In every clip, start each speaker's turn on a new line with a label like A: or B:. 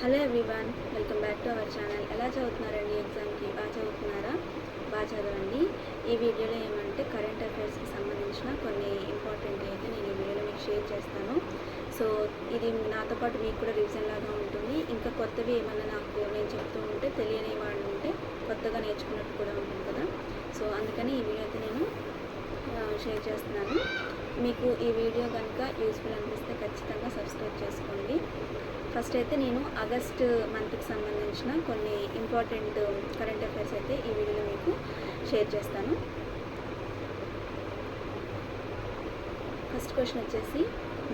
A: Hello everyone welcome back to our channel ఎలా చదువుతున్నారండి? ఎగ్జామ్కి బాగా చదువుతున్నారా? బాగా చదవండి. ఈ వీడియోలో ఏమంటే కరెంట్ అఫైర్స్కి సంబంధించిన కొన్ని ఇంపార్టెంట్ అయితే నేను ఈ వీడియోలో మీకు షేర్ చేస్తాను. సో ఇది నాతో పాటు మీకు కూడా రివిజన్ లాగా ఉంటుంది. ఇంకా కొత్తవి ఏమన్నా నాకు నేను చెప్తూ ఉంటే తెలియని వాళ్ళు ఉంటే కొత్తగా నేర్చుకున్నట్టు కూడా ఉంటుంది కదా. సో అందుకని ఈ వీడియో అయితే నేను షేర్ చేస్తున్నాను. మీకు ఈ వీడియో కనుక యూస్ఫుల్ అనిపిస్తే ఖచ్చితంగా సబ్స్క్రైబ్ చేసుకోండి. ఫస్ట్ అయితే నేను ఆగస్ట్ మంత్కి సంబంధించిన కొన్ని ఇంపార్టెంట్ కరెంట్ అఫైర్స్ అయితే ఈ వీడియోలో మీకు షేర్ చేస్తాను. ఫస్ట్ క్వశ్చన్ వచ్చేసి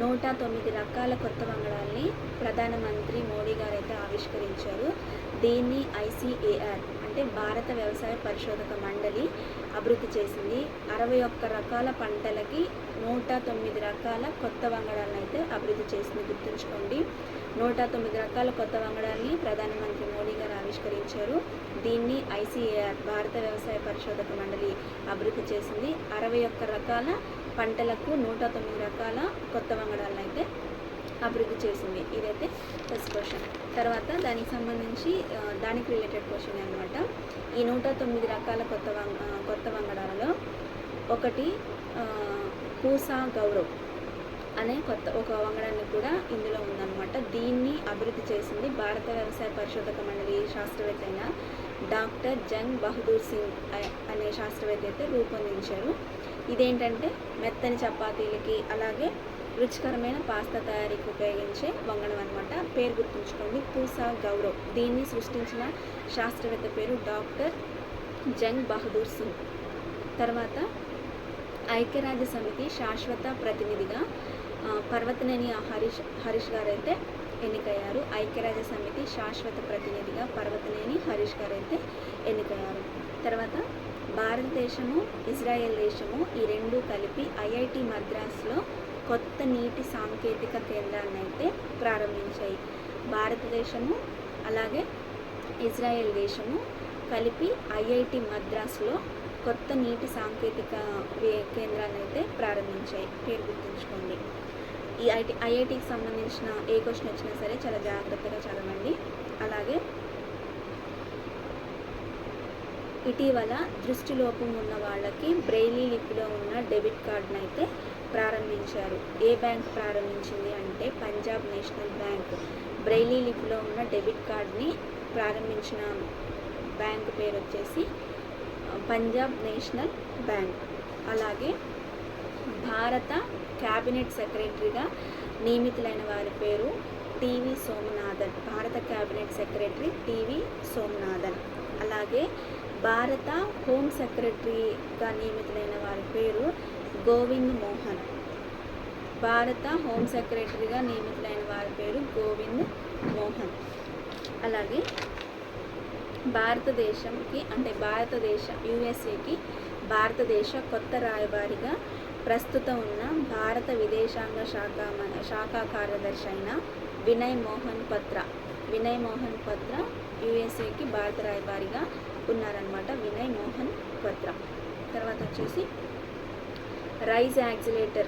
A: నూట తొమ్మిది రకాల కొత్త వంగడాల్ని ప్రధానమంత్రి మోడీ గారు అయితే ఆవిష్కరించారు. దీన్ని ఐసిఏఆర్ అంటే భారత వ్యవసాయ పరిశోధక మండలి అభివృద్ధి చేసింది. అరవై ఒక్క రకాల పంటలకి నూట తొమ్మిది రకాల కొత్త వంగడాలను అయితే అభివృద్ధి చేసింది. గుర్తుంచుకోండి నూట తొమ్మిది రకాల కొత్త వంగడాల్ని ప్రధానమంత్రి మోడీ గారు ఆవిష్కరించారు. దీన్ని ఐసీఏఆర్ భారత వ్యవసాయ పరిశోధక మండలి అభివృద్ధి చేసింది. అరవై ఒక్క రకాల పంటలకు నూట తొమ్మిది రకాల కొత్త వంగడాలను అయితే అభివృద్ధి చేసింది. ఇదైతే ఫస్ట్ క్వశ్చన్. తర్వాత దానికి సంబంధించి దానికి రిలేటెడ్ క్వశ్చన్ అనమాట ఈ నూట తొమ్మిది రకాల కొత్త వంగ కొత్త వంగడాలలో ఒకటి పూసా గౌరవ్ అనే కొత్త ఒక వంగడాన్ని కూడా ఇందులో ఉందన్నమాట. దీన్ని అభివృద్ధి చేసింది భారత వ్యవసాయ పరిశోధక మండలి శాస్త్రవేత్త అయిన డాక్టర్ జంగ్ బహదూర్ సింగ్ అనే శాస్త్రవేత్త అయితే రూపొందించారు. ఇదేంటంటే మెత్తని చపాతీలకి అలాగే రుచికరమైన పాస్తా తయారీకి ఉపయోగించే వంగడం అనమాట పేరు గుర్తుంచుకోండి. పూసా గౌరవ్. దీన్ని సృష్టించిన శాస్త్రవేత్త పేరు డాక్టర్ జంగ్ బహదూర్ సింగ్. తర్వాత ఐక్యరాజ్య సమితి శాశ్వత ప్రతినిధిగా ఆ, పర్వతనేని హరీష్ హరీష్ గారు అయితే ఎన్నికయ్యారు. ఐక్యరాజ్య సమితి శాశ్వత ప్రతినిధిగా పర్వతనేని హరీష్ గారు అయితే ఎన్నికయ్యారు. తర్వాత భారతదేశము ఇజ్రాయెల్ దేశము ఈ రెండు కలిపి ఐఐటి మద్రాస్లో కొత్త నీటి సాంకేతిక కేంద్రాన్ని అయితే ప్రారంభించాయి. భారతదేశము అలాగే ఇజ్రాయెల్ దేశము కలిపి ఐఐటి మద్రాసులో కొత్త నీటి సాంకేతిక కేంద్రాన్ని అయితే ప్రారంభించాయి. పేరు గుర్తుంచుకోండి. ఈ ఐటీ ఐఐటికి సంబంధించిన ఏ క్వశ్చన్ వచ్చినా సరే చాలా జాగ్రత్తగా చదవండి. అలాగే ఇటీవల దృష్టిలోపం ఉన్న వాళ్ళకి బ్రెయిలీ లిపిలో ఉన్న డెబిట్ కార్డ్ని అయితే ప్రారంభించారు. ఏ బ్యాంక్ ప్రారంభించింది అంటే పంజాబ్ నేషనల్ బ్యాంక్. బ్రెయిలీ లిపిలో ఉన్న డెబిట్ కార్డ్ని ప్రారంభించిన బ్యాంక్ పేరు వచ్చేసి పంజాబ్ నేషనల్ బ్యాంక్. అలాగే భారత క్యాబినెట్ సెక్రటరీగా నియమితులైన వారి పేరు టీవీ సోమనాథన్. భారత క్యాబినెట్ సెక్రటరీ టీవీ సోమనాథన్. అలాగే భారత హోమ్ సెక్రటరీగా నియమితులైన వారి పేరు గోవింద్ మోహన్. భారత హోమ్ సెక్రటరీగా నియమితులైన వారి పేరు గోవింద్ మోహన్. అలాగే భారతదేశంకి అంటే భారతదేశ యుఎస్ఏకి భారతదేశ కొత్త రాయబారిగా ప్రస్తుతం ఉన్న భారత విదేశాంగ శాఖ మ- శాఖ కార్యదర్శి అయిన వినయ్ మోహన్ పత్ర. వినయ్ మోహన్ పత్ర యుఎస్ఏకి భారత రాయబారిగా ఉన్నారనమాట వినయ్ మోహన్ పత్ర. తర్వాత వచ్చేసి రైస్ యాక్సిలేటర్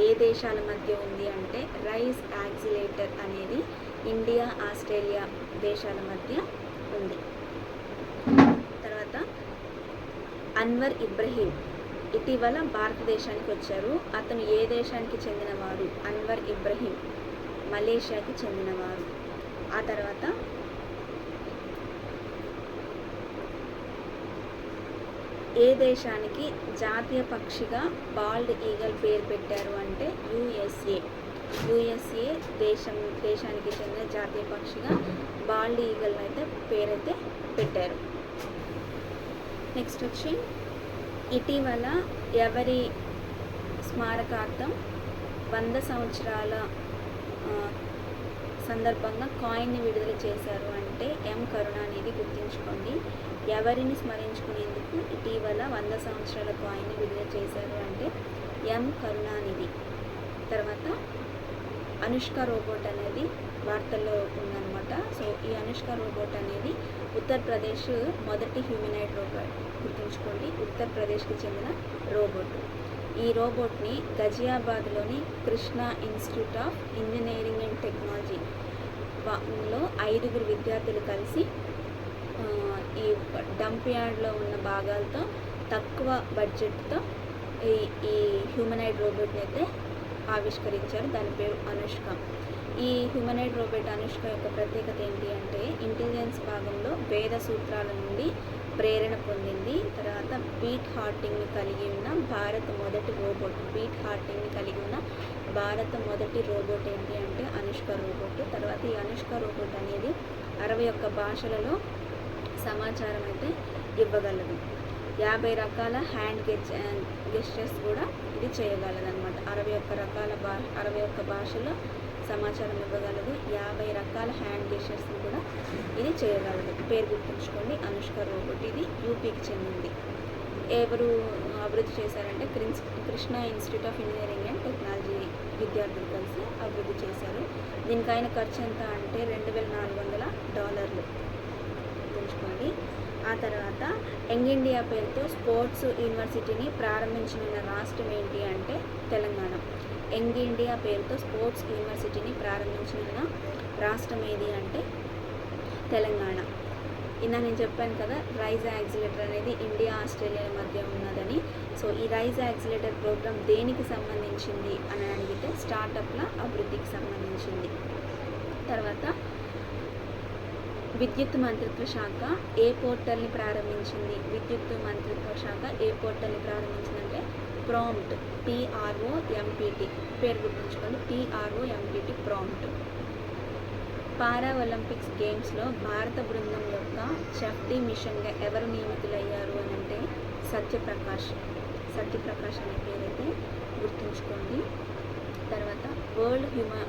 A: ఏ దేశాల మధ్య ఉంది అంటే రైస్ యాక్సిలేటర్ అనేది ఇండియా ఆస్ట్రేలియా దేశాల మధ్య ఉంది. తర్వాత అన్వర్ ఇబ్రహీం. ఇటీవల భారతదేశానికి వచ్చారు. అతను ఏ దేశానికి చెందినవారు? అన్వర్ ఇబ్రహీం మలేషియాకి చెందినవారు. ఆ తర్వాత ఏ దేశానికి జాతీయ పక్షిగా బాల్డ్ ఈగల్ పేరు పెట్టారు అంటే యుఎస్ఏ యుఎస్ఏ దేశం దేశానికి చెందిన జాతీయ పక్షిగా బాల్డ్ ఈగల్ అయితే పేరైతే పెట్టారు. నెక్స్ట్ వచ్చి ఇటీవల ఎవరి స్మారకార్థం వంద సంవత్సరాల సందర్భంగా కాయిన్ని విడుదల చేశారు అంటే ఎం కరుణానిధి గుర్తుంచుకోండి. ఎవరిని స్మరించుకునేందుకు ఇటీవల వంద సంవత్సరాల ఆయన విడుదల చేశారు అంటే ఎం కరుణానిధి. తర్వాత అనుష్క రోబోట్ అనేది వార్తల్లో ఉందన్నమాట. సో ఈ అనుష్క రోబోట్ అనేది ఉత్తరప్రదేశ్ మొదటి హ్యూమనాయిడ్ రోబోట్. గుర్తుంచుకోండి ఉత్తరప్రదేశ్కి చెందిన రోబోట్. ఈ రోబోట్ని గజియాబాద్లోని Krishna institute of engineering and technology లో ఐదుగురు విద్యార్థులు కలిసి ఈ డంప్ యార్డ్లో ఉన్న భాగాలతో తక్కువ బడ్జెట్తో ఈ ఈ హ్యూమనైడ్ రోబోట్ని అయితే ఆవిష్కరించారు. దాని పేరు అనుష్క. ఈ హ్యూమనైడ్ రోబోట్ అనుష్క యొక్క ప్రత్యేకత ఏంటి అంటే ఇంటెలిజెన్స్ భాగంలో వేద సూత్రాల నుండి ప్రేరణ పొందింది. తర్వాత బీట్ హార్టింగ్ని కలిగి ఉన్న భారత్ మొదటి రోబోట్ బీట్ హార్టింగ్ని కలిగి ఉన్న భారత మొదటి రోబోట్ ఏంటి అంటే అనుష్క రోబోట్. తర్వాత ఈ అనుష్క రోబోట్ అనేది అరవై ఒక్క భాషలలో సమాచారం అయితే ఇవ్వగలదు. యాభై రకాల హ్యాండ్ గెచ్ గెస్టర్స్ కూడా ఇది చేయగలదన్నమాట. అరవై ఒక్క రకాల భా అరవై ఒక్క భాషలో సమాచారం ఇవ్వగలదు. యాభై రకాల హ్యాండ్ గెస్టర్స్ని కూడా ఇది చేయగలదు. పేరు గుర్తుంచుకోండి అనుష్క రోబోట్ ఇది యూపీకి చెందింది. ఎవరు అభివృద్ధి చేశారంటే క్రిన్స్ Krishna institute of engineering and technology. విద్యార్థులు కలిసి అభివృద్ధి చేశారు. దీనికైన ఖర్చు ఎంత అంటే రెండు వేల నాలుగు వందల డాలర్లు. గుర్తుంచుకోండి ఆ తర్వాత యంగ్ ఇండియా పేరుతో స్పోర్ట్స్ యూనివర్సిటీని ప్రారంభించిన రాష్ట్రం ఏంటి అంటే తెలంగాణ. యంగ్ ఇండియా పేరుతో స్పోర్ట్స్ యూనివర్సిటీని ప్రారంభించిన రాష్ట్రం ఏది అంటే తెలంగాణ. ఇందా నేను చెప్పాను కదా రైజ్ యాక్సిలేటర్ అనేది ఇండియా ఆస్ట్రేలియా మధ్య ఉన్నదని. సో ఈ రైజ్ యాక్సిలేటర్ ప్రోగ్రామ్ దేనికి సంబంధించింది అని అడిగితే స్టార్టప్ల అభివృద్ధికి సంబంధించింది. తర్వాత విద్యుత్ మంత్రిత్వ శాఖ ఏ పోర్టల్ని ప్రారంభించింది? విద్యుత్ మంత్రిత్వ శాఖ ఏ పోర్టల్ని ప్రారంభించిందంటే ప్రాంప్ట్ పిఆర్ఓ ఎంపీటీ పేరు గుర్తుంచుకోండి PRO MPT prompt para Olympics గేమ్స్లో భారత బృందం యొక్క చఫ్టీ మిషన్గా ఎవరు నియమితులయ్యారు అని అంటే సత్యప్రకాష్. సత్యప్రకాష్ అనే పేరైతే గుర్తుంచుకోండి. తర్వాత world huma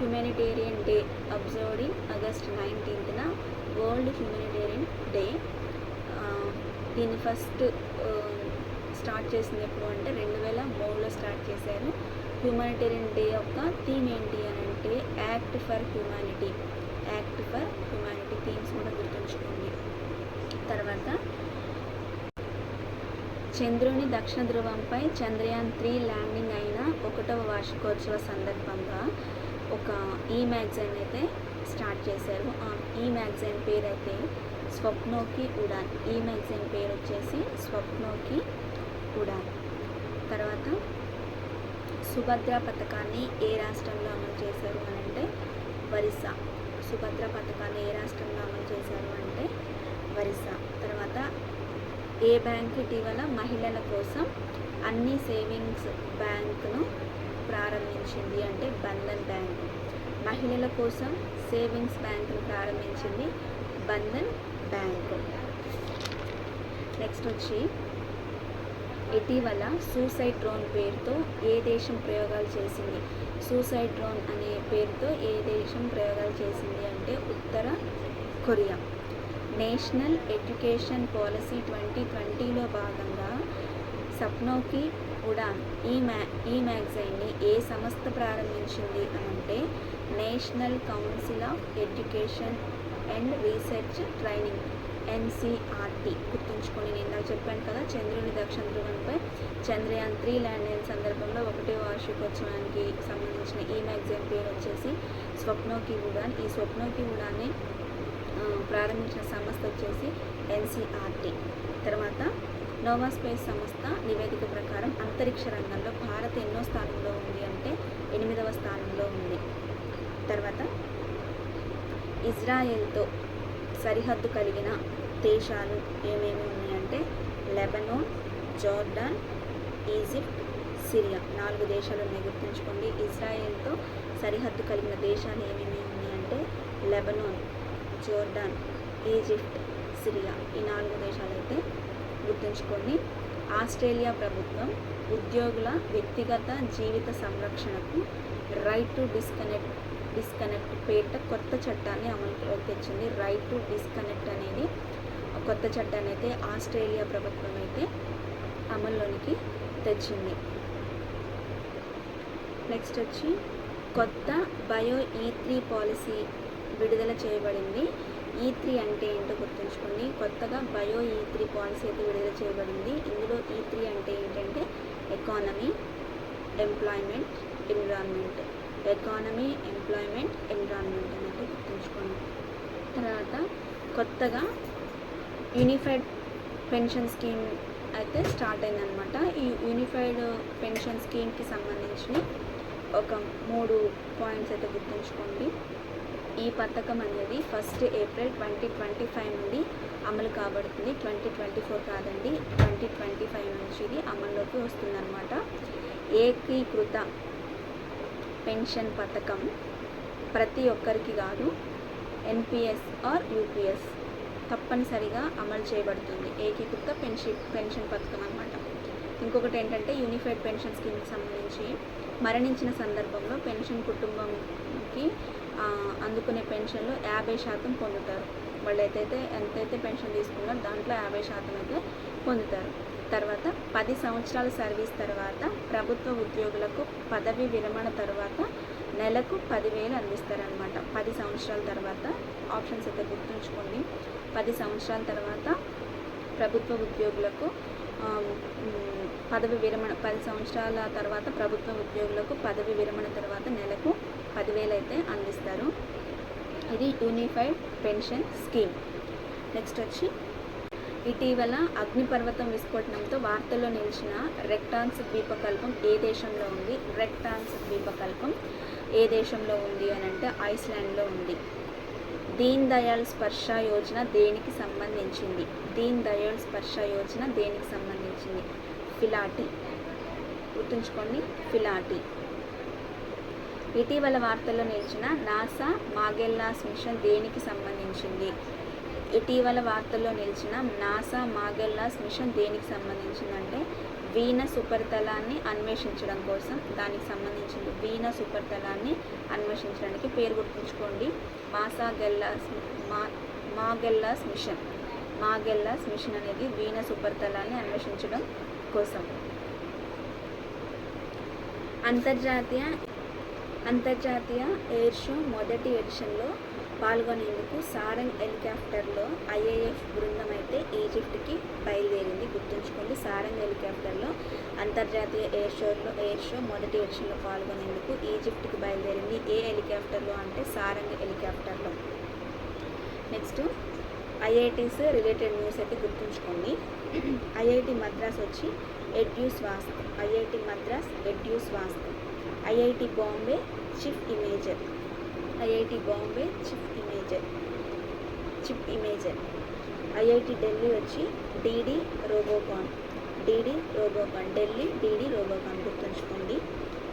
A: humanitarian day observed August nineteenth world humanitarian day. దీన్ని ఫస్ట్ స్టార్ట్ చేసింది ఎప్పుడు అంటే రెండు వేల మూడులో స్టార్ట్ చేశారు. హ్యూమానిటేరియన్ డే యొక్క థీమ్ ఏంటి అని అంటే act for humanity. Act for humanity themes కూడా గుర్తుంచుకోండి. తర్వాత చంద్రుని దక్షిణ ధ్రువంపై చంద్రయాన్ త్రీ ల్యాండింగ్ అయిన ఒకటవ వార్షికోత్సవ సందర్భంగా ఒక ఈ మ్యాగజైన్ అయితే స్టార్ట్ చేశారు. ఆ ఈ మ్యాగజైన్ పేరు అయితే స్వప్నోకి ఉడాన్. ఈ మ్యాగజైన్ పేరు వచ్చేసి స్వప్నోకి ఉడాన్. తర్వాత సుభద్ర పథకాన్ని ఏ రాష్ట్రంలో అమలు చేశారు అని అంటే వరిసా సుభద్ర పథకాన్ని ఏ రాష్ట్రంలో అమలు చేశారు అంటే వరిసా తర్వాత ఏ బ్యాంక్ ఇటీవల మహిళల కోసం అన్ని సేవింగ్స్ బ్యాంకును ప్రారంభించింది అంటే బంధన్ బ్యాంక్. మహిళల కోసం సేవింగ్స్ బ్యాంకును ప్రారంభించింది బంధన్ బ్యాంక్. నెక్స్ట్ వచ్చి ఇటీవల సూసైడ్ డ్రోన్ పేరుతో ఏ దేశం ప్రయోగాలు చేసింది? సూసైడ్ డ్రోన్ అనే పేరుతో ఏ దేశం ప్రయోగాలు చేసింది అంటే ఉత్తర Korea. National education policy twenty ట్వంటీలో భాగంగా సప్నోకి ఉడాన్ ఈ మ్యా ఈ మ్యాగజైన్ని ఏ సంస్థ ప్రారంభించింది అంటే national council of education and research training NCERT గుర్తుంచుకొని నేను ఇందాక చెప్పాను కదా చంద్రుని దక్షిణ ధ్రువంపై చంద్రయాన్ త్రీ ల్యాండ్ అయిన సందర్భంలో ఒకటే వార్షికోత్సవానికి సంబంధించిన ఈ మ్యాగజైన్ పేరు వచ్చేసి స్వప్నోకి ఉడాన్ ఈ స్వప్నోకి ఉడాన్ని ప్రారంభించిన సంస్థ వచ్చేసి ఎన్సీఆర్టీ. తర్వాత నోవా స్పేస్ సంస్థ నివేదిక ప్రకారం అంతరిక్ష రంగంలో భారత్ ఎన్నో స్థానంలో ఉంది అంటే ఎనిమిదవ స్థానంలో ఉంది. తర్వాత ఇజ్రాయెల్తో సరిహద్దు కలిగిన దేశాలు ఏమేమి ఉన్నాయంటే లెబనోన్ జోర్డాన్ ఈజిప్ట్ సిరియా. నాలుగు దేశాలు ఉన్నాయి గుర్తుంచుకోండి. ఇజ్రాయెల్తో సరిహద్దు కలిగిన దేశాలు ఏమేమి ఉన్నాయంటే లెబనోన్ జోర్డాన్ ఈజిప్ట్ సిరియా ఈ నాలుగు దేశాలు అయితే గుర్తుంచుకొని ఆస్ట్రేలియా ప్రభుత్వం ఉద్యోగుల వ్యక్తిగత జీవిత సంరక్షణకు రైట్ టు డిస్కనెక్ట్ డిస్కనెక్ట్ పేట కొత్త చట్టాన్ని అమలులోకి తెచ్చింది. రైట్ టు డిస్కనెక్ట్ అనేది కొత్త చట్టాన్ని అయితే ఆస్ట్రేలియా ప్రభుత్వం అయితే అమల్లోనికి తెచ్చింది. నెక్స్ట్ వచ్చి కొత్త బయో ఈ త్రీ పాలసీ విడుదల చేయబడింది. E ఈ త్రీ అంటే ఏంటో గుర్తుంచుకోండి. కొత్తగా bio e E three policy అయితే విడుదల చేయబడింది. ఇందులో e ఈ త్రీ అంటే ఏంటంటే economy employment environment economy employment environment అనేది గుర్తుంచుకోండి. తర్వాత కొత్తగా యూనిఫైడ్ పెన్షన్ స్కీమ్ అయితే స్టార్ట్ అయిందనమాట ఈ యూనిఫైడ్ పెన్షన్ స్కీమ్కి సంబంధించిన ఒక మూడు పాయింట్స్ అయితే గుర్తుంచుకోండి. ఈ పథకం అనేది first April twenty twenty five నుండి అమలు కాబడుతుంది. ట్వంటీ ట్వంటీ ఫోర్ కాదండి ట్వంటీ ట్వంటీ ఫైవ్ నుంచి ఇది అమల్లోకి వస్తుందన్నమాట. ఏకీకృత పెన్షన్ పథకం ప్రతి ఒక్కరికి కాదు ఎన్పిఎస్ ఆర్ యూపీఎస్ తప్పనిసరిగా అమలు చేయబడుతుంది. ఏకీకృత పెన్షన్ పెన్షన్ పథకం అనమాట ఇంకొకటి ఏంటంటే యూనిఫైడ్ పెన్షన్ స్కీమ్కి సంబంధించి మరణించిన సందర్భంలో పెన్షన్ కుటుంబంకి అందుకునే పెన్షన్లో యాభై శాతం పొందుతారు. వాళ్ళు అయితే ఎంతైతే పెన్షన్ తీసుకున్నారో దాంట్లో యాభై శాతం అయితే పొందుతారు. తర్వాత పది సంవత్సరాల సర్వీస్ తర్వాత ప్రభుత్వ ఉద్యోగులకు పదవి విరమణ తర్వాత నెలకు పదివేలు అందిస్తారనమాట పది సంవత్సరాల తర్వాత ఆప్షన్స్ అయితే గుర్తుంచుకోండి. పది సంవత్సరాల తర్వాత ప్రభుత్వ ఉద్యోగులకు పదవి విరమణ పది సంవత్సరాల తర్వాత ప్రభుత్వ ఉద్యోగులకు పదవి విరమణ తర్వాత నెలకు పదివేలు అయితే అందిస్తారు. ఇది యూనిఫైడ్ పెన్షన్ స్కీమ్. నెక్స్ట్ వచ్చి ఇటీవల అగ్నిపర్వతం విస్ఫోటనంతో వార్తల్లో నిలిచిన రెక్టాన్స్ ద్వీపకల్పం ఏ దేశంలో ఉంది? రెక్టాన్స్ ద్వీపకల్పం ఏ దేశంలో ఉంది అని అంటే ఐస్లాండ్లో ఉంది. దీన్ దయాళ్ స్పర్శ యోజన దేనికి సంబంధించింది? దీన్ దయాళ్ స్పర్శ యోజన దేనికి సంబంధించింది? ఫిలాటి. గుర్తుంచుకోండి ఫిలాటి. ఇటీవల వార్తల్లో నిలిచిన నాసా మాగెల్లాస్ మిషన్ దేనికి సంబంధించింది? ఇటీవల వార్తల్లో నిలిచిన నాసా మాగెల్లాస్ మిషన్ దేనికి సంబంధించిందంటే వీనస్ ఉపరితలాన్ని అన్వేషించడం కోసం దానికి సంబంధించింది వీనస్ ఉపరితలాన్ని అన్వేషించడానికి పేరు గుర్తుంచుకోండి. మాసా గెల్లాస్ మా మాగెల్లాస్ మిషన్. మాగెల్లాస్ మిషన్ అనేది వీనస్ ఉపరితలాన్ని అన్వేషించడం కోసం. అంతర్జాతీయ అంతర్జాతీయ ఎయిర్ షో మొదటి ఎడిషన్లో పాల్గొనేందుకు సారంగ్ హెలికాప్టర్లో ఐఏఎఫ్ బృందం అయితే ఈజిప్ట్కి బయలుదేరింది. గుర్తుంచుకోండి సారంగ్ హెలికాప్టర్లో అంతర్జాతీయ ఎయిర్ షోలో ఎయిర్ షో మొదటి ఎడిషన్లో పాల్గొనేందుకు ఈజిప్ట్కి బయలుదేరింది. ఏ హెలికాప్టర్లో అంటే సారంగ్ హెలికాప్టర్లో. నెక్స్ట్ ఐఐటీస్ రిలేటెడ్ న్యూస్ అయితే గుర్తుంచుకోండి. ఐఐటి మద్రాస్ వచ్చి ఎడ్యూస్ వాస్తు ఐఐటి మద్రాస్ ఎడ్యూస్ వాస్తు IIT Bombay chip imager. IIT Bombay chip imager. Chip imager. IIT Delhi వచ్చి DD robocon. DD robocon. Delhi DD robocon గుర్తుంచుకోండి.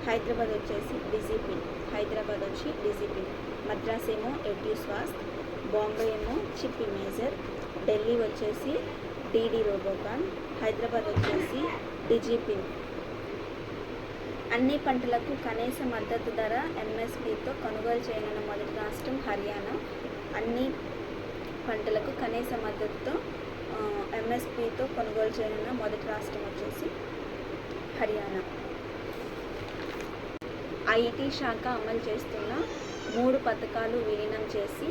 A: హైదరాబాద్ వచ్చేసి డిజిపిన్. హైదరాబాద్ వచ్చి డిజిపిన్. మద్రాస్ ఏమో ఎడ్యూస్ వాస్ట్ బాంబే ఏమో చిప్ ఇమేజర్. ఢిల్లీ వచ్చేసి డీడీ రోబోకాన్. హైదరాబాద్ వచ్చేసి డిజిపిన్. అన్ని పంటలకు కనీస మద్దతు ధర ఎంఎస్పితో కొనుగోలు చేయనున్న మొదటి రాష్ట్రం హర్యానా. అన్ని పంటలకు కనీస మద్దతుతో ఎంఎస్పితో కొనుగోలు చేయనున్న మొదటి రాష్ట్రం వచ్చేసి హర్యానా. ఐటీ శాఖ అమలు చేస్తున్న మూడు పథకాలు విలీనం చేసి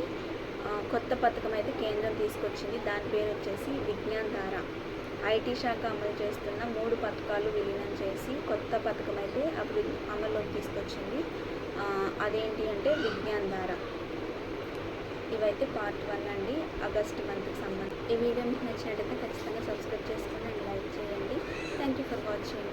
A: కొత్త పథకం అయితే కేంద్రం తీసుకొచ్చింది. దాని పేరు వచ్చేసి విజ్ఞాన్ ధార. ఐటీ శాఖ అమలు చేస్తున్న మూడు పథకాలు విలీనం చేసి కొత్త పథకం అయితే అభివృద్ధి అమల్లోకి తీసుకొచ్చింది. అదేంటి అంటే విజ్ఞాన్ ధార. ఇవైతే పార్ట్ వన్ అండి. ఆగస్ట్ మంత్కి సంబంధించి ఈ వీడియో మీకు నచ్చినట్టయితే ఖచ్చితంగా సబ్స్క్రైబ్ చేసుకుని అండ్ లైక్ చేయండి. Thank you for watching